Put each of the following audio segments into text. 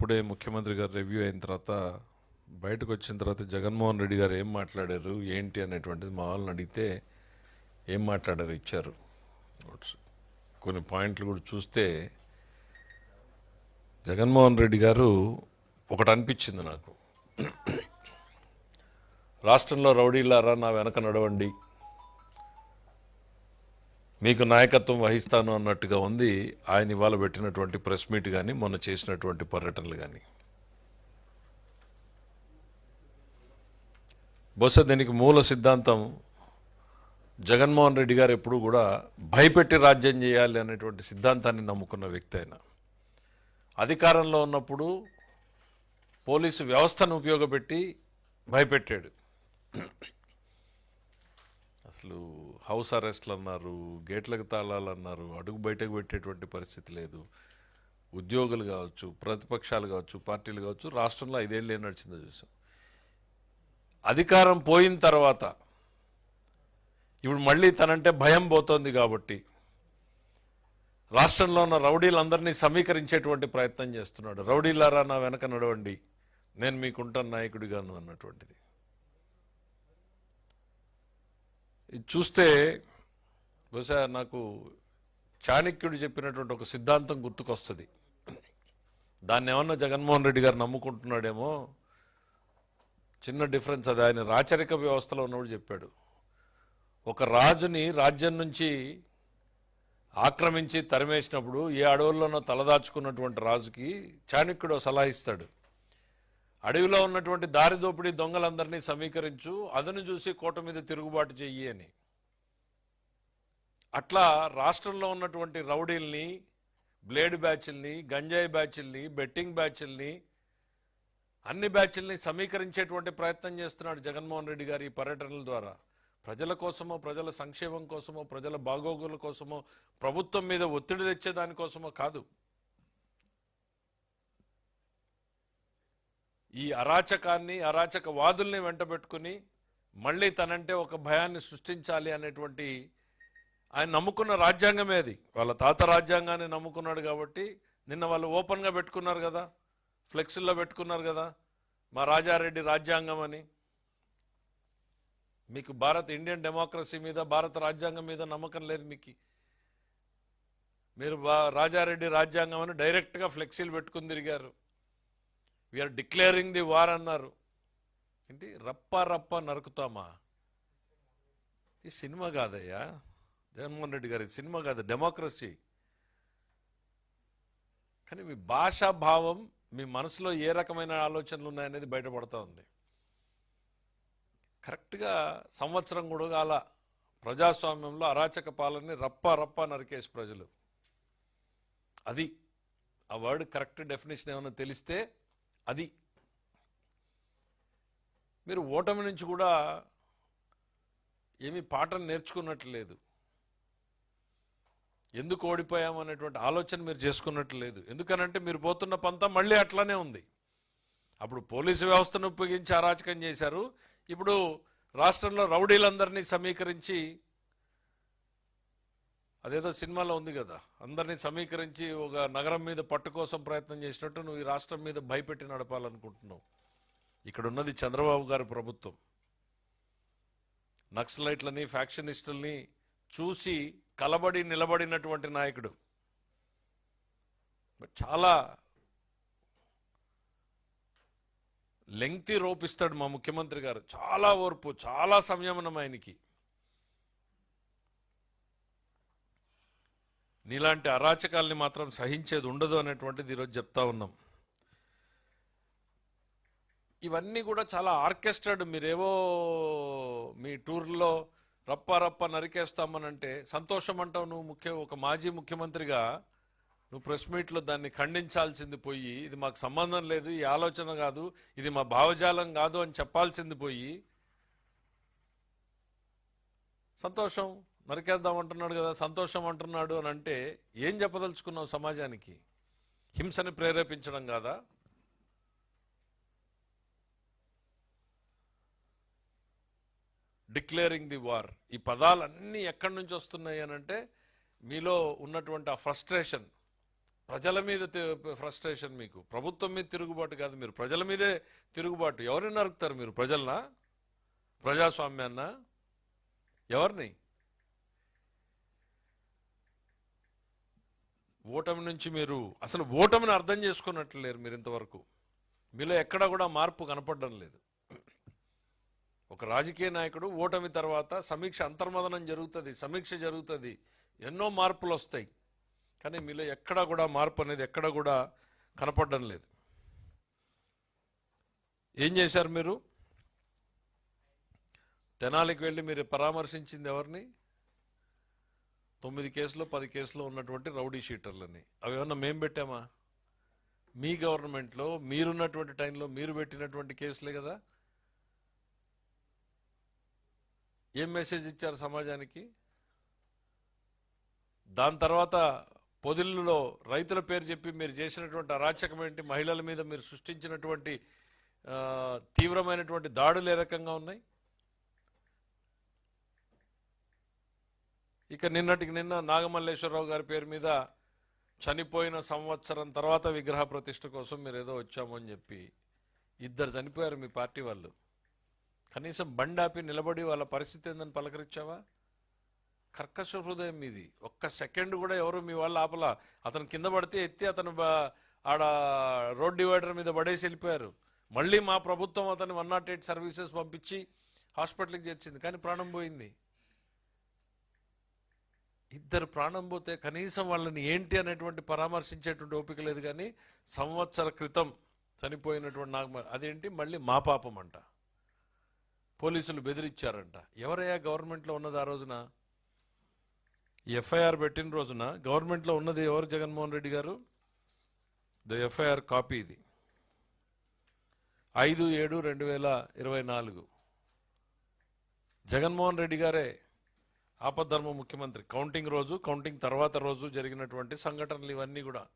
ఇప్పుడే ముఖ్యమంత్రి గారు రివ్యూ అయిన తర్వాత బయటకు వచ్చిన తర్వాత జగన్మోహన్ రెడ్డి గారు ఏం మాట్లాడారు ఏంటి అనేటువంటిది మా వాళ్ళని అడిగితే ఏం మాట్లాడారు ఇచ్చారు. నోట్స్ కొన్ని పాయింట్లు కూడా చూస్తే జగన్మోహన్ రెడ్డి గారు ఒకటి అనిపించింది నాకు. రాష్ట్రంలో రౌడీలారా నా వెనక నడవండి మీకు నాయకత్వం వహిస్తాను అన్నట్టుగా ఉంది. ఆయన ఇవాళ పెట్టినటువంటి ప్రెస్ మీట్ కానీ మొన్న చేసినటువంటి పర్యటనలు కానీ బహుశా దీనికి మూల సిద్ధాంతం జగన్మోహన్ రెడ్డి గారు ఎప్పుడూ కూడా భయపెట్టి రాజ్యం చేయాలి అనేటువంటి సిద్ధాంతాన్ని నమ్ముకున్న వ్యక్తి ఆయన. అధికారంలో ఉన్నప్పుడు పోలీసు వ్యవస్థను ఉపయోగపెట్టి భయపెట్టాడు. అసలు హౌస్ అరెస్ట్లు అన్నారు గేట్లకు తాళాలు అన్నారు అడుగు బయటకు పెట్టేటువంటి పరిస్థితి లేదు. ఉద్యోగులు కావచ్చు ప్రతిపక్షాలు కావచ్చు పార్టీలు కావచ్చు రాష్ట్రంలో ఐదేళ్ళు ఏం నడిచిందో చూసాం. అధికారం పోయిన తర్వాత ఇప్పుడు మళ్ళీ తనంటే భయం పోతోంది కాబట్టి రాష్ట్రంలో ఉన్న రౌడీలందరినీ సమీకరించేటువంటి ప్రయత్నం చేస్తున్నాడు. రౌడీలారా నా వెనక నడవండి. నేను మీకుంటాను నాయకుడిగాను అన్నటువంటిది ఇది చూస్తే బహుశా నాకు చాణక్యుడు చెప్పినటువంటి ఒక సిద్ధాంతం గుర్తుకొస్తుంది. దాన్ని ఏమన్నా జగన్మోహన్ రెడ్డి గారు నమ్ముకుంటున్నాడేమో చిన్న డిఫరెన్స్ అది. ఆయన రాచరిక వ్యవస్థలో ఉన్నప్పుడు చెప్పాడు. ఒక రాజుని రాజ్యం నుంచి ఆక్రమించి తరిమేసినప్పుడు ఏ అడవుల్లోనో తలదాచుకున్నటువంటి రాజుకి చాణక్యుడు సలహా ఇస్తాడు. అడవిలో ఉన్నటువంటి దారి దోపిడీ దొంగలందరినీ సమీకరించు అదను చూసి కోట మీద తిరుగుబాటు చెయ్యి అని. అట్లా రాష్ట్రంలో ఉన్నటువంటి రౌడీల్ని బ్లేడ్ బ్యాచ్ల్ని గంజాయి బ్యాచ్ల్ని బెట్టింగ్ బ్యాచ్ల్ని అన్ని బ్యాచ్ల్ని సమీకరించేటువంటి ప్రయత్నం చేస్తున్నాడు జగన్మోహన్ రెడ్డి గారి ఈ పర్యటనల ద్వారా. ప్రజల కోసమో ప్రజల సంక్షేమం కోసమో ప్రజల బాగోగుల కోసమో ప్రభుత్వం మీద ఒత్తిడి తెచ్చేదానికోసమో కాదు. ఈ అరాచకాన్ని అరాచక వాదుల్ని వెంటబెట్టుకుని మళ్ళీ తనంటే ఒక భయాన్ని సృష్టించాలి అనేటువంటి ఆయన నమ్ముకున్న రాజ్యాంగమే అది. వాళ్ళ తాత రాజ్యాంగాన్ని నమ్ముకున్నాడు కాబట్టి నిన్న వాళ్ళు ఓపెన్గా పెట్టుకున్నారు కదా ఫ్లెక్సీల్లో పెట్టుకున్నారు కదా మా రాజారెడ్డి రాజ్యాంగం అని. మీకు భారత్ ఇండియన్ డెమోక్రసీ మీద భారత రాజ్యాంగం మీద నమ్మకం లేదు మీకు. మీరు బా- రాజారెడ్డి రాజ్యాంగం అని డైరెక్ట్గా ఫ్లెక్సీలు పెట్టుకుని తిరిగారు. వీఆర్ డిక్లేరింగ్ ది వార్ అన్నారు. ఏంటి? రప్ప రప్ప నరుకుతామా? ఈ సినిమా కాదయ్యా. జగన్మోహన్ రెడ్డి గారి సినిమా కాదు డెమోక్రసీ కానీ మీ భాషా భావం మీ మనసులో ఏ రకమైన ఆలోచనలు ఉన్నాయనేది బయటపడతా ఉంది. కరెక్ట్గా సంవత్సరం కూడా ప్రజాస్వామ్యంలో అరాచక పాలనని రప్ప రప్ప నరికేసి ప్రజలు. అది ఆ వర్డ్ కరెక్ట్ డెఫినేషన్ ఏమైనా తెలిస్తే అది మీరు ఓటమి నుంచి కూడా ఏమీ పాఠం నేర్చుకున్నట్లు లేదు ఎందుకు ఓడిపోయాం అనేటువంటి ఆలోచన మీరు చేసుకున్నట్లు లేదు ఎందుకనంటే మీరు పోతున్న పంతం మళ్ళీ అట్లానే ఉంది. అప్పుడు పోలీసు వ్యవస్థను ఉపయోగించి అరాచకం చేశారు. ఇప్పుడు రాష్ట్రంలో రౌడీలందరినీ సమీకరించి అదేదో సినిమాలో ఉంది కదా. అందరినీ సమీకరించి ఒక నగరం మీద పట్టు కోసం ప్రయత్నం చేసినట్టు నువ్వు ఈ రాష్ట్రం మీద భయపెట్టి నడపాలనుకుంటున్నావు. ఇక్కడ ఉన్నది చంద్రబాబు గారి ప్రభుత్వం. నక్సలైట్లని ఫ్యాక్షనిస్టుల్ని చూసి కలబడి నిలబడినటువంటి నాయకుడు. చాలా లెంగ్తీ రోపిస్తాడు మా ముఖ్యమంత్రి గారు. చాలా ఓర్పు చాలా సంయమనం ఆయనకి. నీలాంటి అరాచకాల్ని మాత్రం సహించేది ఉండదు అనేటువంటిది ఈరోజు చెప్తా ఉన్నాం. ఇవన్నీ కూడా చాలా ఆర్కెస్ట్రాడ్ మీరేవో మీ టూర్లో రప్ప రప్ప నరికేస్తామనంటే సంతోషం అంటావు నువ్వు ముఖ్య ఒక మాజీ ముఖ్యమంత్రిగా నువ్వు ప్రెస్ మీట్లో దాన్ని ఖండించాల్సింది పోయి ఇది మాకు సంబంధం లేదు ఈ ఆలోచన కాదు ఇది మా భావజాలం కాదు అని చెప్పాల్సింది పోయి సంతోషం నరికేద్దాం అంటున్నాడు కదా సంతోషం అంటున్నాడు అని అంటే ఏం చెప్పదలుచుకున్నావు సమాజానికి? హింసని ప్రేరేపించడం కాదా? డిక్లేరింగ్ ది వార్ ఈ పదాలన్నీ ఎక్కడి నుంచి వస్తున్నాయి అని అంటే మీలో ఉన్నటువంటి ఆ ఫ్రస్ట్రేషన్ ప్రజల మీద ఫ్రస్ట్రేషన్ మీకు. ప్రభుత్వం మీద తిరుగుబాటు కాదు మీరు. ప్రజల మీదే తిరుగుబాటు. ఎవరిని నరుకుతారు మీరు? ప్రజలనా? ప్రజాస్వామ్యాన్న? ఎవరిని? ఓటమి నుంచి మీరు అసలు ఓటమిని అర్థం చేసుకున్నట్లు లేరు మీరు ఇంతవరకు. మీలో ఎక్కడా కూడా మార్పు కనపడడం లేదు. ఒక రాజకీయ నాయకుడు ఓటమి తర్వాత సమీక్ష అంతర్మదనం జరుగుతుంది సమీక్ష జరుగుతుంది ఎన్నో మార్పులు వస్తాయి. కానీ మీలో ఎక్కడా కూడా మార్పు అనేది ఎక్కడా కూడా కనపడడం లేదు. ఏం చేశారు మీరు? తెనాలికి వెళ్ళి మీరు పరామర్శించింది ఎవరిని? తొమ్మిది కేసులు పది కేసులో ఉన్నటువంటి రౌడీ షీటర్లని. అవి ఏమన్నా మేము పెట్టామా? మీ గవర్నమెంట్లో మీరున్నటువంటి టైంలో మీరు పెట్టినటువంటి కేసులే కదా. ఏం మెసేజ్ ఇచ్చారు సమాజానికి? దాని తర్వాత పొదిల్లో రైతుల పేరు చెప్పి మీరు చేసినటువంటి అరాచకం ఏంటి? మహిళల మీద మీరు సృష్టించినటువంటి తీవ్రమైనటువంటి దాడులు ఏ రకంగా ఉన్నాయి? ఇక నిన్నటికి నిన్న నాగమల్లేశ్వరరావు గారి పేరు మీద చనిపోయిన సంవత్సరం తర్వాత విగ్రహ ప్రతిష్ఠ కోసం మీరు ఏదో వచ్చామని చెప్పి ఇద్దరు చనిపోయారు మీ పార్టీ వాళ్ళు. కనీసం బండాపి నిలబడి వాళ్ళ పరిస్థితి ఏందని పలకరించావా? కర్కశ హృదయం మీది. ఒక్క సెకండ్ కూడా ఎవరు మీ వాళ్ళు ఆపల. అతను కింద పడితే ఎత్తి అతను ఆడ రోడ్ డివైడర్ మీద పడేసి వెళ్ళిపోయారు. మళ్ళీ మా ప్రభుత్వం అతను వన్ నాట్ ఎయిట్ సర్వీసెస్ పంపించి హాస్పిటల్కి చేర్చింది. కానీ ప్రాణం పోయింది. ఇద్దరు ప్రాణం పోతే కనీసం వాళ్ళని ఏంటి అనేటువంటి పరామర్శించేటువంటి ఓపిక లేదు కానీ సంవత్సర క్రితం చనిపోయినటువంటి నాకు అదేంటి? మళ్ళీ మా పాపం అంట. పోలీసులు బెదిరిచ్చారంట ఎవరయ్యా గవర్నమెంట్లో ఉన్నది ఆ రోజున? ఎఫ్ఐఆర్ పెట్టిన రోజున గవర్నమెంట్లో ఉన్నది ఎవరు? జగన్మోహన్ రెడ్డి గారు? ద ఎఫ్ఐఆర్ కాపీ ఇది. ఐదు ఏడు రెండు వేల ఇరవై నాలుగు. జగన్మోహన్ రెడ్డి గారే ఆపద్ధర్మ ముఖ్యమంత్రి. కౌంటింగ్ రోజు కౌంటింగ్ తర్వాత రోజు జరిగినటువంటి సంఘటనలు ఇవన్నీ కూడా.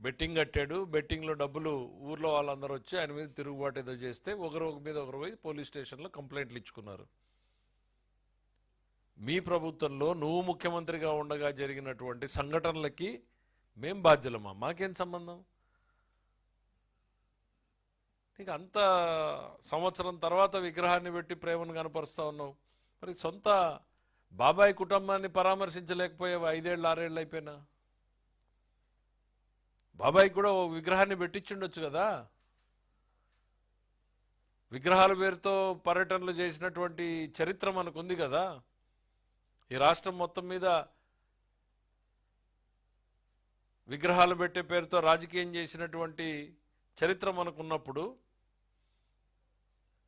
బెట్టింగ్ కట్టాడు బెట్టింగ్లో డబ్బులు ఊర్లో వాళ్ళందరూ వచ్చి ఆయన మీద తిరుగుబాటు ఏదో చేస్తే ఒకరు ఒక మీద ఒకరు పోయి పోలీస్ స్టేషన్లో కంప్లైంట్లు ఇచ్చుకున్నారు. మీ ప్రభుత్వంలో నువ్వు ముఖ్యమంత్రిగా ఉండగా జరిగినటువంటి సంఘటనలకి మేం బాధ్యులమా? మాకేం సంబంధం? నీకు అంత సంవత్సరం తర్వాత విగ్రహాన్ని పెట్టి ప్రేమను కనపరుస్తా ఉన్నావు. మరి సొంత బాబాయ్ కుటుంబాన్ని పరామర్శించలేకపోయావు? ఐదేళ్ళు ఆరేళ్ళు అయిపోయినా? బాబాయ్ కూడా ఓ విగ్రహాన్ని పెట్టించుండొచ్చు కదా? విగ్రహాల పేరుతో పర్యటనలు చేసినటువంటి చరిత్ర మనకు ఉంది కదా? ఈ రాష్ట్రం మొత్తం మీద విగ్రహాలు పెట్టే పేరుతో రాజకీయం చేసినటువంటి చరిత్ర మనకున్నప్పుడు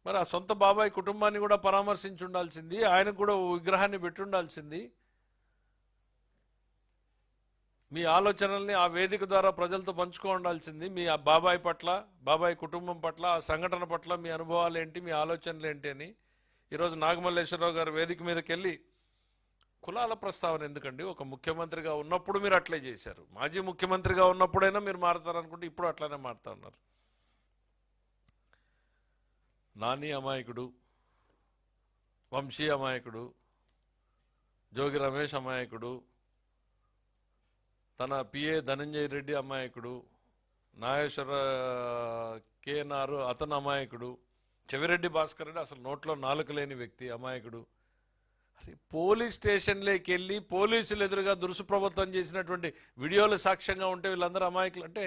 మరి ఆ సొంత బాబాయ్ కుటుంబాన్ని కూడా పరామర్శించి ఉండాల్సింది ఆయనకు కూడా విగ్రహాన్ని పెట్టుండాల్సింది మీ ఆలోచనల్ని ఆ వేదిక ద్వారా ప్రజలతో పంచుకో ఉండాల్సింది. మీ ఆ బాబాయ్ పట్ల బాబాయ్ కుటుంబం పట్ల ఆ సంఘటన పట్ల మీ అనుభవాలు ఏంటి మీ ఆలోచనలు ఏంటి అని ఈరోజు నాగమల్లేశ్వరరావు గారు వేదిక మీదకి వెళ్ళి కులాల ప్రస్తావన ఎందుకండి? ఒక ముఖ్యమంత్రిగా ఉన్నప్పుడు మీరు అట్లే చేశారు. మాజీ ముఖ్యమంత్రిగా ఉన్నప్పుడైనా మీరు మారతారనుకుంటే ఇప్పుడు అట్లానే మారుతా ఉన్నారు. నాని అమాయకుడు వంశీ అమాయకుడు జోగి రమేష్ అమాయకుడు తన పిఏ ధనంజయ రెడ్డి అమాయకుడు నాగేశ్వర కేఎన్ఆర్ అతను అమాయకుడు చెవిరెడ్డి భాస్కర్ రెడ్డి అసలు నోట్లో నాలుక లేని వ్యక్తి అమాయకుడు. అరే పోలీస్ స్టేషన్లోకి వెళ్ళి పోలీసులు ఎదురుగా దురుసు ప్రభుత్వం చేసినటువంటి వీడియోలు సాక్ష్యంగా ఉంటే వీళ్ళందరూ అమాయకులు. అంటే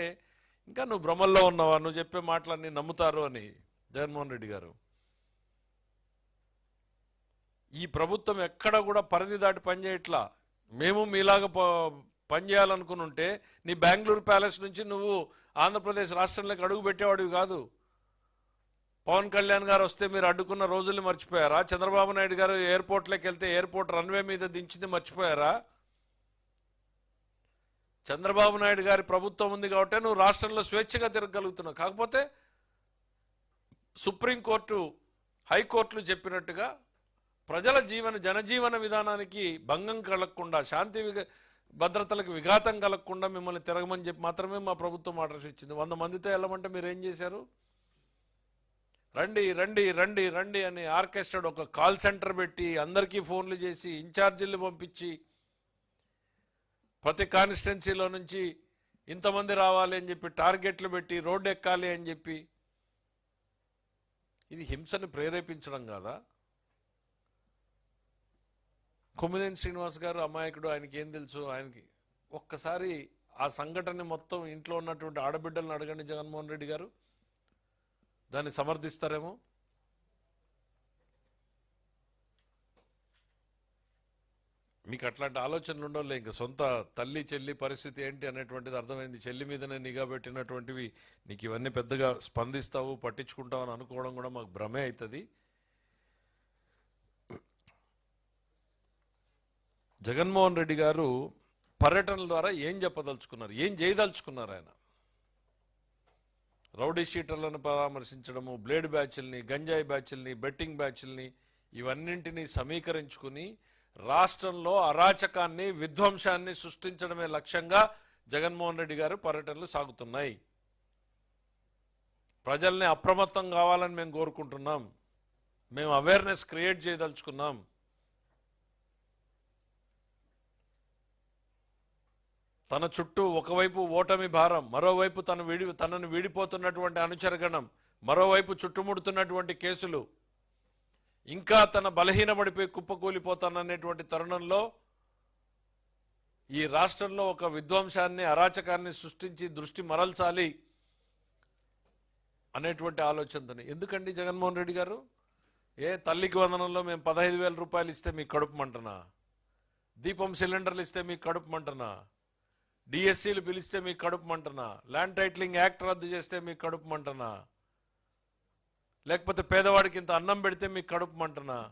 ఇంకా నువ్వు భ్రమల్లో ఉన్నావా? నువ్వు చెప్పే మాటలన్నీ నమ్ముతారు అని. జగన్మోహన్ రెడ్డి గారు. ఈ ప్రభుత్వం ఎక్కడ కూడా పరిధి దాటి పనిచేయట్లా మేము మీలాగా ప- పనిచేయాలనుకుని ఉంటే నీ బెంగళూరు ప్యాలెస్ నుంచి నువ్వు ఆంధ్రప్రదేశ్ రాష్ట్రంలోకి అడుగు పెట్టేవాడివి కాదు. పవన్ కళ్యాణ్ గారు వస్తే మీరు అడ్డుకున్న రోజుల్ని మర్చిపోయారా? చంద్రబాబు నాయుడు గారు ఎయిర్పోర్ట్లోకి వెళ్తే ఎయిర్పోర్ట్ రన్వే మీద దించింది మర్చిపోయారా? చంద్రబాబు నాయుడు గారి ప్రభుత్వం ఉంది కాబట్టి నువ్వు రాష్ట్రంలో స్వేచ్ఛగా తిరగగలుగుతున్నావు. కాకపోతే సుప్రీంకోర్టు హైకోర్టులు చెప్పినట్టుగా ప్రజల జీవన జనజీవన విధానానికి భంగం కలగకుండా శాంతి భద్రతలకు విఘాతం కలగకుండా మిమ్మల్ని తిరగమని చెప్పి మాత్రమే మా ప్రభుత్వం ఆర్డర్స్ ఇచ్చింది. వంద మందితో వెళ్ళమంటే మీరు ఏం చేశారు? రండి రండి రండి రండి అని ఆర్కెస్ట్రాడ్ ఒక కాల్ సెంటర్ పెట్టి అందరికీ ఫోన్లు చేసి ఇన్ఛార్జీలు పంపించి ప్రతి కాన్స్టిట్యున్సీలో నుంచి ఇంతమంది రావాలి అని చెప్పి టార్గెట్లు పెట్టి రోడ్డు ఎక్కాలి అని చెప్పి ఇది హింసను ప్రేరేపించడం కాదా? కొమ్మినేని శ్రీనివాస్ గారు అమాయకుడు ఆయనకి ఏం తెలుసు? ఆయనకి ఒక్కసారి ఆ సంఘటన మొత్తం ఇంట్లో ఉన్నటువంటి ఆడబిడ్డలను అడగండి జగన్మోహన్ రెడ్డి గారు. దాన్ని సమర్థిస్తారేమో? మీకు అట్లాంటి ఆలోచనలు ఉండవులే. ఇంకా సొంత తల్లి చెల్లి పరిస్థితి ఏంటి అనేటువంటిది అర్థమైంది. చెల్లి మీదనే నిఘా పెట్టినటువంటివి నీకు ఇవన్నీ పెద్దగా స్పందిస్తావు పట్టించుకుంటావు అని అనుకోవడం కూడా మాకు భ్రమే అవుతుంది జగన్మోహన్ రెడ్డి గారు పర్యటనల ద్వారా ఏం చెప్పదలుచుకున్నారు? ఏం చేయదలుచుకున్నారు ఆయన? రౌడీ షీటర్లను పరామర్శించడము బ్లేడ్ బ్యాచ్ల్ని గంజాయి బ్యాచ్ల్ని బెట్టింగ్ బ్యాచ్ల్ని ఇవన్నింటినీ సమీకరించుకుని రాష్ట్రంలో అరాచకాన్ని విధ్వంసాన్ని సృష్టించడమే లక్ష్యంగా జగన్మోహన్ రెడ్డి గారు పర్యటనలు సాగుతున్నాయి. ప్రజల్ని అప్రమత్తం కావాలని మేము కోరుకుంటున్నాం. మేము అవేర్నెస్ క్రియేట్ చేయదలుచుకున్నాం. తన చుట్టూ ఒకవైపు ఓటమి భారం మరోవైపు తను విడి తనను వీడిపోతున్నటువంటి అనుచరగణం మరోవైపు చుట్టుముడుతున్నటువంటి కేసులు ఇంకా తన బలహీనపడిపోయి కుప్పకూలిపోతాననేటువంటి తరుణంలో ఈ రాష్ట్రంలో ఒక విధ్వంసాన్ని అరాచకాన్ని సృష్టించి దృష్టి మరల్చాలి అనేటువంటి ఆలోచనతోనే. ఎందుకండి జగన్మోహన్ రెడ్డి గారు? ఏ తల్లికి వందనంలో మేము పదహైదు వేల రూపాయలు ఇస్తే మీకు కడుపు మంటనా? దీపం సిలిండర్లు ఇస్తే మీకు కడుపు మంటనా? డిఎస్సీలు పిలిస్తే మీకు కడుపు మంటనా? ల్యాండ్ టైటిలింగ్ యాక్ట్ రద్దు చేస్తే మీకు కడుపు మంటనా? లేకపోతే పేదవాడికి ఇంత అన్నం పెడితే మీకు కడుపు మంటనా?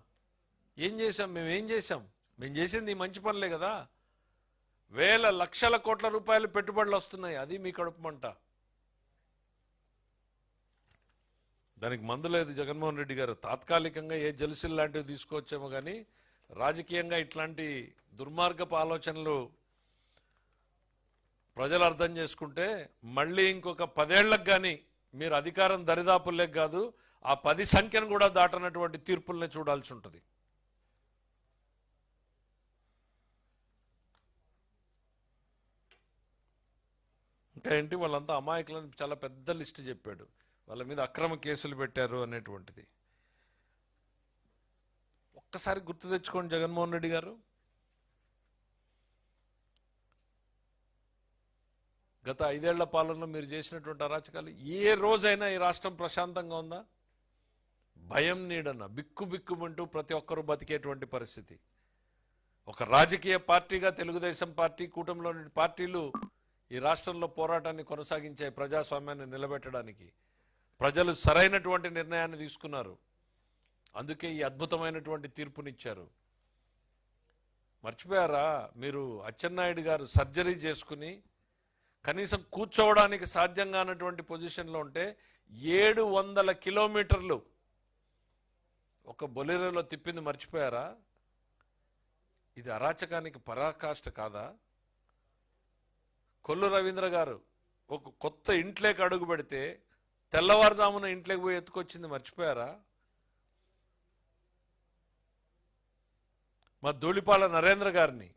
ఏం చేశాం మేము? ఏం చేశాం? మేము చేసింది మంచి పనులే కదా. వేల లక్షల కోట్ల రూపాయలు పెట్టుబడులు వస్తున్నాయి. అది మీ కడుపు మంట. దానికి మందు లేదు జగన్మోహన్ రెడ్డి గారు. తాత్కాలికంగా ఏ జలుసులు లాంటివి తీసుకొచ్చామో కానీ రాజకీయంగా ఇట్లాంటి దుర్మార్గపు ఆలోచనలు ప్రజలు అర్థం చేసుకుంటే మళ్ళీ ఇంకొక పదేళ్ళకు కానీ మీరు అధికారం దరిదాపుల్లేక కాదు ఆ పది సంఖ్యను కూడా దాటనటువంటి తీర్పుల్ని చూడాల్సి ఉంటుంది. ఇంకా ఏంటి? వాళ్ళంతా అమాయకులని చాలా పెద్ద లిస్ట్ చెప్పాడు. వాళ్ళ మీద అక్రమ కేసులు పెట్టారు అనేటువంటిది. ఒక్కసారి గుర్తు తెచ్చుకోండి జగన్మోహన్ రెడ్డి గారు. గత ఐదేళ్ళ పాలనలో మీరు చేసినటువంటి అరాచకాలు ఏ రోజైనా ఈ రాష్ట్రం ప్రశాంతంగా ఉందా? భయం నీడన బిక్కు బిక్కుమంటూ ప్రతి ఒక్కరూ బతికేటువంటి పరిస్థితి. ఒక రాజకీయ పార్టీగా తెలుగుదేశం పార్టీ కూటమిలోని పార్టీలు ఈ రాష్ట్రంలో పోరాటాన్ని కొనసాగించే ప్రజాస్వామ్యాన్ని నిలబెట్టడానికి ప్రజలు సరైనటువంటి నిర్ణయాన్ని తీసుకున్నారు. అందుకే ఈ అద్భుతమైనటువంటి తీర్పునిచ్చారు. మర్చిపోయారా? మీరు అచ్చెన్నాయుడు గారు సర్జరీ చేసుకుని కనీసం కూర్చోవడానికి సాధ్యం కానటువంటి పొజిషన్లో ఉంటే ఏడు వందల కిలోమీటర్లు ఒక బొలెరోలో తిప్పింది మర్చిపోయారా? ఇది అరాచకానికి పరాకాష్ట కాదా? కొల్లు రవీంద్ర గారు ఒక కొత్త ఇంట్లోకి అడుగు పెడితే తెల్లవారుజామున ఇంట్లోకి పోయి ఎత్తుకొచ్చింది మర్చిపోయారా? మా ధూళిపాల నరేంద్ర గారిని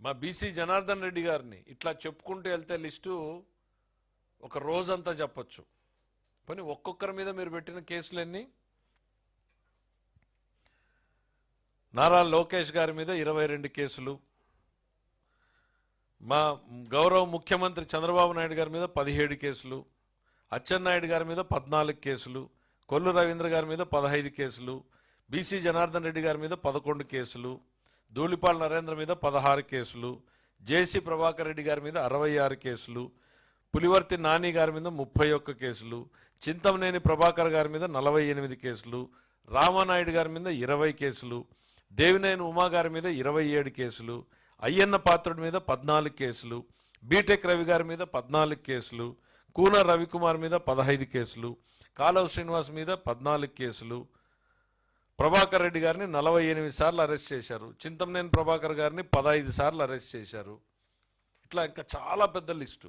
మా బీసీ జనార్దన్ రెడ్డి గారిని ఇట్లా చెప్పుకుంటూ వెళ్తే లిస్టు ఒక రోజంతా చెప్పొచ్చు. పని ఒక్కొక్కరి మీద మీరు పెట్టిన కేసులన్నీ? నారా లోకేష్ గారి మీద ఇరవై రెండు కేసులు. మా గౌరవ ముఖ్యమంత్రి చంద్రబాబు నాయుడు గారి మీద పదిహేడు కేసులు. అచ్చెన్నాయుడు గారి మీద పద్నాలుగు కేసులు. కొల్లు రవీంద్ర గారి మీద పదహైదు కేసులు. బీసీ జనార్దన్ రెడ్డి గారి మీద పదకొండు కేసులు. ధూళిపాల్ నరేంద్ర మీద పదహారు కేసులు. జేసీ ప్రభాకర్ రెడ్డి గారి మీద అరవై ఆరు కేసులు. పులివర్తి నాని గారి మీద ముప్పై ఒక్క కేసులు చింతమనేని ప్రభాకర్ గారి మీద నలభై ఎనిమిది కేసులు రామానాయుడు గారి మీద ఇరవై కేసులు దేవినేని ఉమా గారి మీద ఇరవై ఏడు కేసులు అయ్యన్న పాత్రుడి మీద పద్నాలుగు కేసులు బీటెక్ రవి గారి మీద పద్నాలుగు కేసులు కూన రవికుమార్ మీద పదహైదు కేసులు కాలవ శ్రీనివాస్ మీద పద్నాలుగు కేసులు. ప్రభాకర్ రెడ్డి గారిని నలభై ఎనిమిది సార్లు అరెస్ట్ చేశారు. చింతమనేని ప్రభాకర్ గారిని పదహైదు సార్లు అరెస్ట్ చేశారు. ఇట్లా ఇంకా చాలా పెద్ద లిస్టు.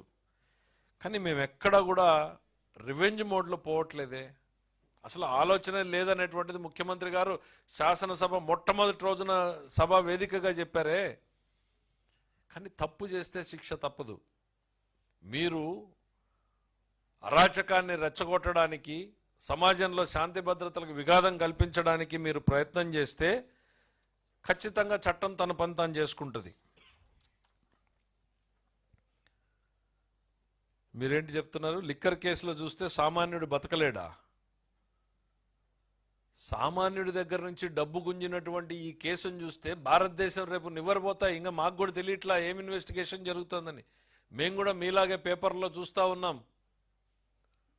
కానీ మేము ఎక్కడా కూడా రివెంజ్ మోడ్లో పోవట్లేదే. అసలు ఆలోచన లేదనేటువంటిది ముఖ్యమంత్రి గారు శాసనసభ మొట్టమొదటి రోజున సభ వేదికగా చెప్పారే. కానీ తప్పు చేస్తే శిక్ష తప్పదు. మీరు అరాచకాన్ని రెచ్చగొట్టడానికి సమాజంలో శాంతి భద్రతలకు విఘాతం కల్పించడానికి మీరు ప్రయత్నం చేస్తే ఖచ్చితంగా చట్టం తన పని తాను చేసుకుంటుంది. మీరేంటి చెప్తున్నారు? లిక్కర్ కేసులో చూస్తే సామాన్యుడు బతకలేడా? సామాన్యుడి దగ్గర నుంచి డబ్బు గుంజినటువంటి ఈ కేసును చూస్తే భారతదేశం రేపు నివ్వరబోతా ఇంకా మాకు కూడా తెలియట్లా ఏం ఇన్వెస్టిగేషన్ జరుగుతుందని. మేము కూడా మీలాగే పేపర్లో చూస్తూ ఉన్నాం.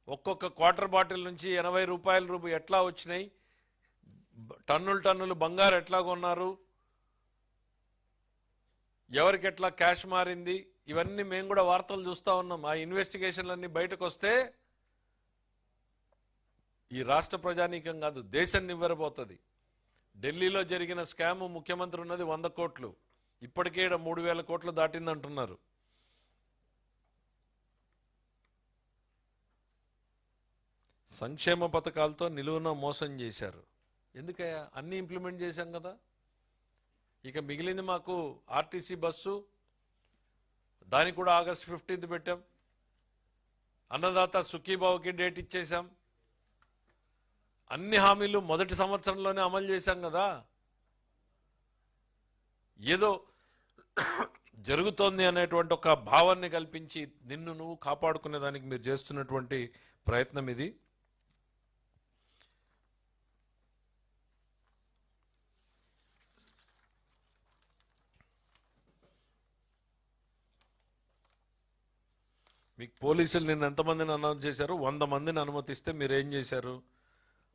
ఒక్కొక్క క్వార్టర్ బాటిల్ నుంచి ఎనభై రూపాయల రూపు ఎట్లా వచ్చినాయి? టన్నులు టన్నులు బంగారు ఎట్లా కొన్నారు? ఎవరికి ఎట్లా క్యాష్ మారింది? ఇవన్నీ మేము కూడా వార్తలు చూస్తా ఉన్నాం. ఆ ఇన్వెస్టిగేషన్లన్నీ బయటకు వస్తే ఈ రాష్ట్ర ప్రజానీకం కాదు దేశం నివ్వరపోతుంది ఢిల్లీలో జరిగిన స్కామ్ ముఖ్యమంత్రి ఉన్నది వంద కోట్లు. ఇప్పటికే ఈడ మూడు వేల కోట్లు దాటిందంటున్నారు. సంక్షేమ పథకాలతో నిలువున మోసం చేశారు. ఎందుకయ్యా? అన్ని ఇంప్లిమెంట్ చేశాం కదా? ఇక మిగిలింది మాకు ఆర్టీసీ బస్సు దానికి కూడా ఆగస్ట్ ఫిఫ్టీన్త్ పెట్టాం. అన్నదాత సుఖీబాబుకి డేట్ ఇచ్చేసాం అన్ని హామీలు మొదటి సంవత్సరంలోనే అమలు చేశాం కదా. ఏదో జరుగుతోంది అనేటువంటి ఒక భావాన్ని కల్పించి నిన్ను నువ్వు కాపాడుకునే దానికి మీరు చేస్తున్నటువంటి ప్రయత్నం ఇది. మీకు పోలీసులు నిన్న ఎంతమందిని అనౌన్స్ చేశారు? వంద మందిని అనుమతిస్తే మీరు ఏం చేశారు?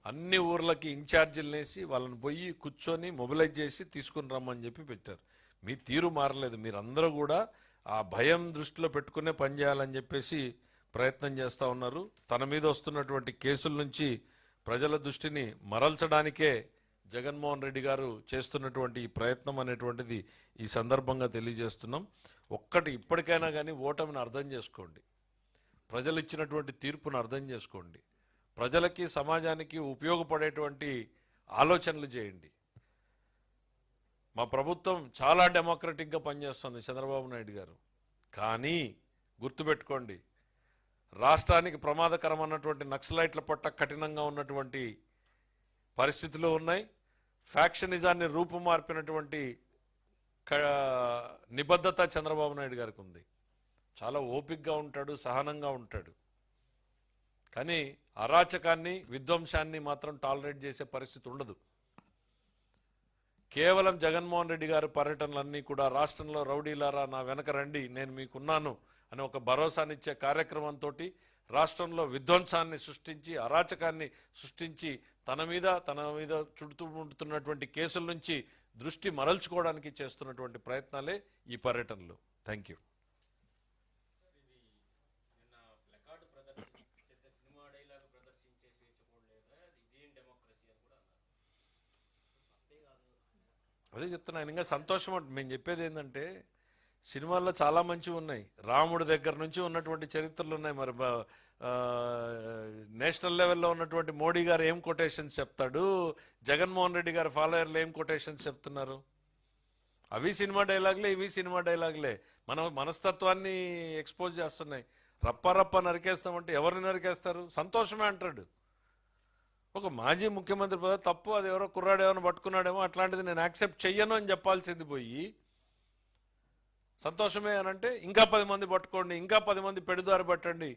అన్ని ఊర్లకి ఇన్ఛార్జీలు వేసి వాళ్ళని పోయి కూర్చొని మొబిలైజ్ చేసి తీసుకుని రమ్మని చెప్పి పెట్టారు. మీ తీరు మారలేదు. మీరందరూ కూడా ఆ భయం దృష్టిలో పెట్టుకునే పనిచేయాలని చెప్పేసి ప్రయత్నం చేస్తూ ఉన్నారు. తన మీద వస్తున్నటువంటి కేసుల నుంచి ప్రజల దృష్టిని మరల్చడానికే జగన్మోహన్ రెడ్డి గారు చేస్తున్నటువంటి ఈ ప్రయత్నం అనేటువంటిది ఈ సందర్భంగా తెలియజేస్తున్నాం. ఒక్కటి ఇప్పటికైనా కానీ ఓటమిని అర్థం చేసుకోండి. ప్రజలు ఇచ్చినటువంటి తీర్పును అర్థం చేసుకోండి. ప్రజలకి సమాజానికి ఉపయోగపడేటువంటి ఆలోచనలు చేయండి. మా ప్రభుత్వం చాలా డెమోక్రటిక్గా పనిచేస్తుంది చంద్రబాబు నాయుడు గారు. కానీ గుర్తుపెట్టుకోండి రాష్ట్రానికి ప్రమాదకరమైనటువంటి నక్సలైట్ల పట్ల కఠినంగా ఉన్నటువంటి పరిస్థితులు ఉన్నాయి. ఫ్యాక్షనిజాన్ని రూపుమార్పినటువంటి నిబద్ధత చంద్రబాబు నాయుడు గారికి ఉంది. చాలా ఓపిక్గా ఉంటాడు సహనంగా ఉంటాడు. కానీ అరాచకాన్ని విధ్వంసాన్ని మాత్రం టాలరేట్ చేసే పరిస్థితి ఉండదు. కేవలం జగన్మోహన్ రెడ్డి గారి పర్యటనలన్నీ కూడా రాష్ట్రంలో రౌడీలారా నా వెనక రండి నేను మీకున్నాను అని ఒక భరోసానిచ్చే కార్యక్రమంతో రాష్ట్రంలో విధ్వంసాన్ని సృష్టించి అరాచకాన్ని సృష్టించి తన మీద తన మీద చుడుతూ ఉంటున్నటువంటి కేసుల నుంచి దృష్టి మరల్చుకోవడానికి చేస్తున్నటువంటి ప్రయత్నాలే ఈ పర్యటనలు. థ్యాంక్ యూ అదే చెప్తున్నాను ఇంకా సంతోషం అంటే మేము చెప్పేది ఏంటంటే సినిమాల్లో చాలా మంచివి ఉన్నాయి. రాముడి దగ్గర నుంచి ఉన్నటువంటి చరిత్రలు ఉన్నాయి. మరి నేషనల్ లెవెల్లో ఉన్నటువంటి మోడీ గారు ఏం కొటేషన్స్ చెప్తాడు? జగన్మోహన్ రెడ్డి గారు ఫాలోయర్లు ఏం కొటేషన్స్ చెప్తున్నారు? అవి సినిమా డైలాగులే ఇవి సినిమా డైలాగులే. మన మనస్తత్వాన్ని ఎక్స్పోజ్ చేస్తున్నాయి. రప్ప రప్ప నరికేస్తామంటే ఎవరిని నరికేస్తారు? సంతోషమే అంటాడు. ఒక మాజీ ముఖ్యమంత్రి పద తప్పు అది ఎవరో కుర్రాడు ఏమైనా పట్టుకున్నాడేమో అట్లాంటిది నేను యాక్సెప్ట్ చెయ్యను అని చెప్పాల్సింది పోయి సంతోషమే అని అంటే ఇంకా పది మంది పట్టుకోండి ఇంకా పది మంది పెడుదారి పట్టండి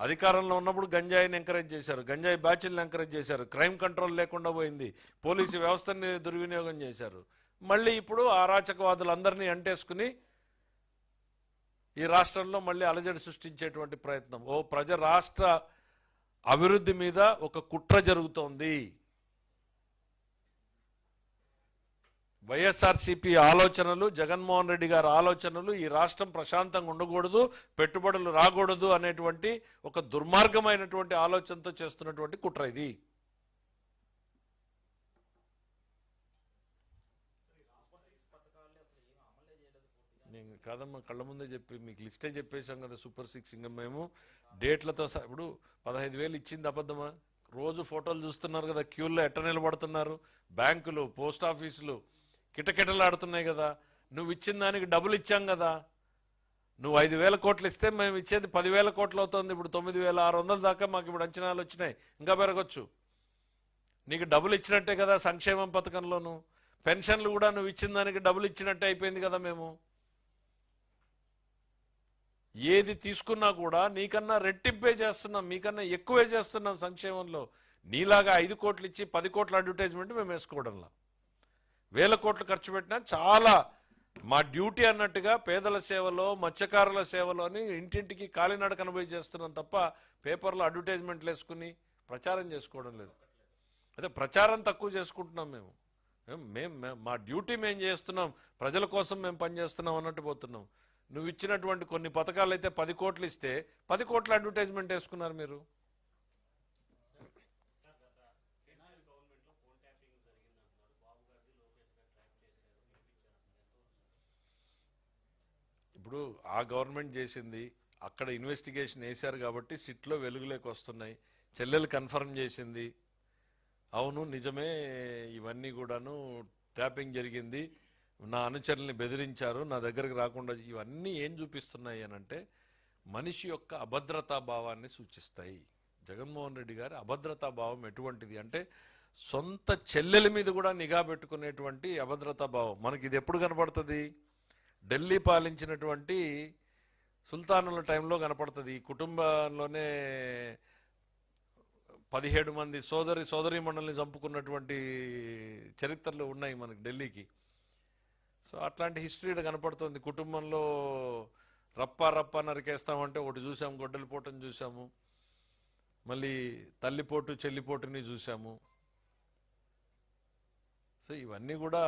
అధికారంలో ఉన్నప్పుడు గంజాయిని ఎంకరేజ్ చేశారు. గంజాయి బ్యాచ్లను ఎంకరేజ్ చేశారు. క్రైమ్ కంట్రోల్ లేకుండా పోయింది. పోలీసు వ్యవస్థని దుర్వినియోగం చేశారు. మళ్ళీ ఇప్పుడు ఆ అరాచకవాదులందరినీ అంటేసుకుని ఈ రాష్ట్రంలో మళ్ళీ అలజడి సృష్టించేటువంటి ప్రయత్నం. ఓ ప్రజ రాష్ట్ర అభివృద్ధి మీద ఒక కుట్ర జరుగుతోంది. వైఎస్ఆర్సీపీ ఆలోచనలు జగన్మోహన్ రెడ్డి గారి ఆలోచనలు ఈ రాష్ట్రం ప్రశాంతంగా ఉండకూడదు పెట్టుబడులు రాకూడదు అనేటువంటి ఒక దుర్మార్గమైనటువంటి ఆలోచనతో చేస్తున్నటువంటి కుట్ర ఇది. నేను కాదమ్మా కళ్ళ ముందే చెప్పి మీకు లిస్టే చెప్పేశాం కదా సూపర్ సిక్స్ ఇంకా మేము. డేట్లతో ఇప్పుడు పదహైదు వేలు ఇచ్చింది అబద్ధమా? రోజు ఫోటోలు చూస్తున్నారు కదా క్యూల్లో ఎట్ట నిలబడుతున్నారు? బ్యాంకులు పోస్ట్ ఆఫీసులు కిటకిటలాడుతున్నాయి కదా. నువ్వు ఇచ్చిన దానికి డబ్బులు ఇచ్చాం కదా. నువ్వు ఐదు వేల కోట్లు ఇస్తే మేము ఇచ్చేది పదివేల కోట్లు అవుతుంది. ఇప్పుడు తొమ్మిది వేల ఆరు వందల దాకా మాకు ఇప్పుడు అంచనాలు వచ్చినాయి. ఇంకా పెరగచ్చు. నీకు డబ్బులు ఇచ్చినట్టే కదా సంక్షేమం పథకంలోను. పెన్షన్లు కూడా నువ్వు ఇచ్చిన దానికి డబ్బులు ఇచ్చినట్టే అయిపోయింది కదా మేము. ఏది తీసుకున్నా కూడా నీకన్నా రెట్టింపే చేస్తున్నాం. మీకన్నా ఎక్కువే చేస్తున్నాం సంక్షేమంలో. నీలాగా ఐదు కోట్లు ఇచ్చి పది కోట్ల అడ్వర్టైజ్మెంట్ మేము వేసుకోవడంలా. వేల కోట్లు ఖర్చు పెట్టినా చాలా మా డ్యూటీ అన్నట్టుగా పేదల సేవలో మత్స్యకారుల సేవలో అని ఇంటింటికి కాలినడకన పోయి చేస్తున్నాం తప్ప పేపర్లో అడ్వర్టైజ్మెంట్లు వేసుకుని ప్రచారం చేసుకోవడం లేదు. అదే ప్రచారం తక్కువ చేసుకుంటున్నాం మేము. మేం- మా డ్యూటీ మేము చేస్తున్నాం ప్రజల కోసం మేము పనిచేస్తున్నాం అన్నట్టు పోతున్నాం. నువ్వు ఇచ్చినటువంటి కొన్ని పథకాలు అయితే పది కోట్లు ఇస్తే పది కోట్ల అడ్వర్టైజ్మెంట్ వేసుకున్నారు మీరు సార్ గత కేసీఆర్ గవర్నమెంట్లో ఫోన్ ట్యాపింగ్ జరిగింది అంటున్నారు బాబు గారిది లోకేష్ గారు ట్రాక్ చేశారు పిలిపించారు ఎంతవరకు సార్ ఇప్పుడు ఆ గవర్నమెంట్ చేసింది అక్కడ ఇన్వెస్టిగేషన్ వేశారు కాబట్టి సిట్లో వెలుగులోకి వస్తున్నాయి. చెల్లెలు కన్ఫర్మ్ చేసింది. అవును నిజమే ఇవన్నీ కూడాను ట్యాపింగ్ జరిగింది. నా అనుచరుల్ని బెదిరించారు నా దగ్గరకు రాకుండా ఇవన్నీ ఏం చూపిస్తున్నాయి అని అంటే మనిషి యొక్క అభద్రతా భావాన్ని సూచిస్తాయి. జగన్మోహన్ రెడ్డి గారి అభద్రతా భావం ఎటువంటిది అంటే సొంత చెల్లెల మీద కూడా నిఘా పెట్టుకునేటువంటి అభద్రతా భావం. మనకి ఇది ఎప్పుడు కనపడుతుంది? ఢిల్లీ పాలించినటువంటి సుల్తానుల టైంలో కనపడుతుంది. ఈ కుటుంబంలోనే పదిహేడు మంది సోదరి సోదరి మండలిని చంపుకున్నటువంటి చరిత్రలు ఉన్నాయి మనకి ఢిల్లీకి. సో అట్లాంటి హిస్టరీ కనపడుతుంది. కుటుంబంలో రప్ప రప్ప నరికేస్తామంటే ఒకటి చూసాము గొడ్డలిపోటుని చూసాము మళ్ళీ తల్లిపోటు చెల్లిపోటుని చూసాము. సో ఇవన్నీ కూడా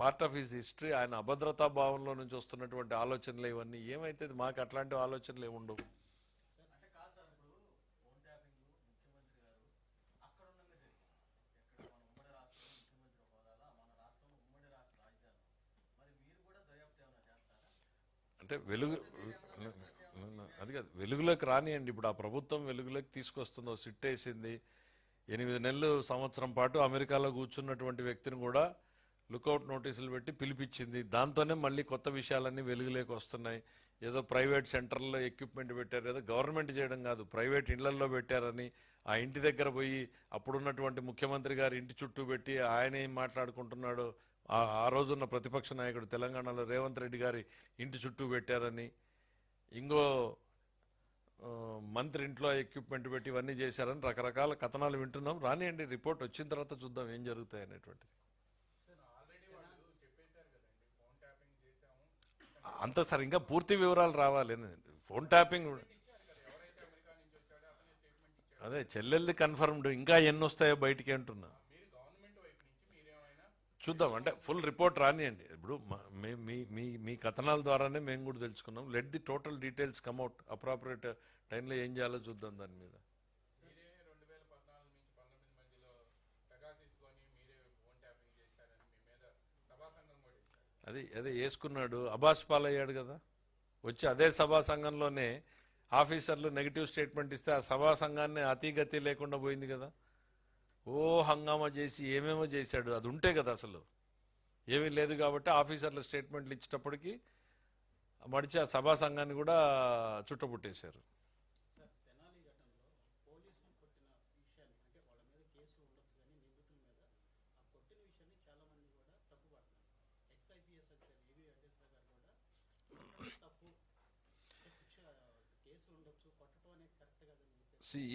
పార్ట్ ఆఫ్ హిస్ హిస్టరీ ఆయన అభద్రతా భావంలో నుంచి వస్తున్నటువంటి ఆలోచనలు ఇవన్నీ. ఏమైతే మాకు అట్లాంటి ఆలోచనలు ఏముండవు ఉండవు. అంటే అంటే వెలుగు అది కాదు. వెలుగులోకి రానియండి. ఇప్పుడు ఆ ప్రభుత్వం వెలుగులోకి తీసుకొస్తుందో సిట్ వేసింది ఎనిమిది నెలలు సంవత్సరం పాటు అమెరికాలో కూర్చున్నటువంటి వ్యక్తిని కూడా లుకౌట్ నోటీసులు పెట్టి పిలిపించింది. దాంతోనే మళ్ళీ కొత్త విషయాలన్నీ వెలుగులోకి వస్తున్నాయి. ఏదో ప్రైవేట్ సెంటర్లో ఎక్విప్మెంట్ పెట్టారు ఏదో గవర్నమెంట్ చేయడం కాదు ప్రైవేట్ ఇళ్ళల్లో పెట్టారని ఆ ఇంటి దగ్గర పోయి అప్పుడున్నటువంటి ముఖ్యమంత్రి గారి ఇంటి చుట్టూ పెట్టి ఆయన ఏం మాట్లాడుకుంటున్నాడో ఆ ఆ రోజున్న ప్రతిపక్ష నాయకుడు తెలంగాణలో రేవంత్ రెడ్డి గారి ఇంటి చుట్టూ పెట్టారని. ఇంకో మంత్రి ఇంట్లో ఎక్విప్మెంట్ పెట్టి ఇవన్నీ చేశారని రకరకాల కథనాలు వింటున్నాం. రానియండి రిపోర్ట్ వచ్చిన తర్వాత చూద్దాం ఏం జరుగుతాయి అనేటువంటిది. అంత సార్ ఇంకా పూర్తి వివరాలు రావాలి. ఫోన్ ట్యాపింగ్ అదే చెల్లెల్ది కన్ఫర్మ్డ్ ఇంకా ఎన్ని వస్తాయో బయటికి అంటున్నా. చూద్దాం. అంటే ఫుల్ రిపోర్ట్ రానియండి. ఇప్పుడు మీ మీ మీ కథనాల ద్వారానే మేము కూడా తెలుసుకున్నాం let the total details come at appropriate టైంలో ఏం చేయాలో చూద్దాం దాని మీద. అది అదే వేసుకున్నాడు. అబాస్ పాలయ్యాడు కదా. వచ్చి అదే సభా సంఘంలోనే ఆఫీసర్లు నెగిటివ్ స్టేట్మెంట్ ఇస్తే ఆ సభా సంఘాన్ని అతిగతి లేకుండా పోయింది కదా. ఓ హంగామా చేసి ఏమేమో చేశాడు. అది ఉంటే కదా అసలు. ఏమీ లేదు కాబట్టి ఆఫీసర్ల స్టేట్మెంట్లు ఇచ్చేటప్పటికి మడిచి ఆ సభా సంఘాన్ని కూడా చుట్టపుట్టేశారు.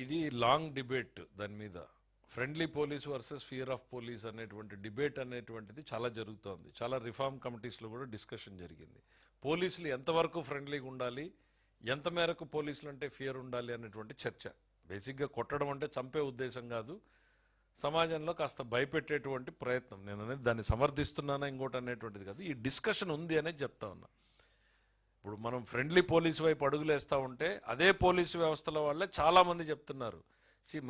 ఇది లాంగ్ డిబేట్ దాని మీద. Friendly police versus fear of police అనేటువంటి డిబేట్ అనేటువంటిది చాలా జరుగుతోంది. చాలా రిఫార్మ్ కమిటీస్లో కూడా డిస్కషన్ జరిగింది. పోలీసులు ఎంతవరకు ఫ్రెండ్లీగా ఉండాలి ఎంత మేరకు పోలీసులు అంటే ఫియర్ ఉండాలి అనేటువంటి చర్చ. బేసిక్గా కొట్టడం అంటే చంపే ఉద్దేశం కాదు. సమాజంలో కాస్త భయపెట్టేటువంటి ప్రయత్నం. నేను అనేది దాన్ని సమర్థిస్తున్నానా ఇంకోటి అనేటువంటిది కాదు. ఈ డిస్కషన్ ఉంది అనేది చెప్తా ఉన్నా. ఇప్పుడు మనం ఫ్రెండ్లీ పోలీస్ వైపు అడుగులేస్తా ఉంటే అదే పోలీసు వ్యవస్థల వాళ్ళే చాలామంది చెప్తున్నారు.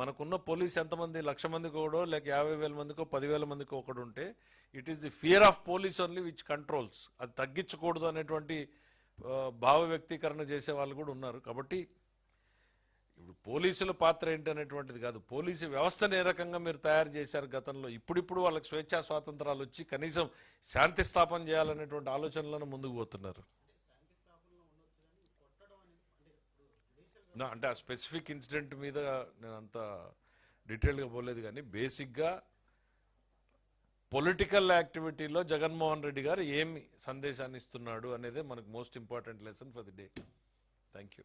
మనకున్న పోలీస్ ఎంతమంది? లక్ష మందికి కూడా లేక యాభై వేల మందికో పదివేల మందికో ఒకడు ఉంటే it is the fear of police only which controls అది తగ్గించకూడదు అనేటువంటి భావ వ్యక్తీకరణ చేసే వాళ్ళు కూడా ఉన్నారు. కాబట్టి ఇప్పుడు పోలీసుల పాత్ర ఏంటి అనేటువంటిది కాదు. పోలీసు వ్యవస్థను ఏ రకంగా మీరు తయారు చేశారు గతంలో? ఇప్పుడిప్పుడు వాళ్ళకి స్వేచ్ఛా స్వాతంత్రాలు వచ్చి కనీసం శాంతి స్థాపన చేయాలనేటువంటి ఆలోచనలను ముందుకు పోతున్నారు. అంటే ఆ స్పెసిఫిక్ ఇన్సిడెంట్ మీద నేను అంత డీటెయిల్గా పోలేదు కానీ బేసిక్గా పొలిటికల్ యాక్టివిటీలో జగన్మోహన్ రెడ్డి గారు ఏమి సందేశాన్ని ఇస్తున్నాడు అనేదే మనకు most important lesson for the day. Thank you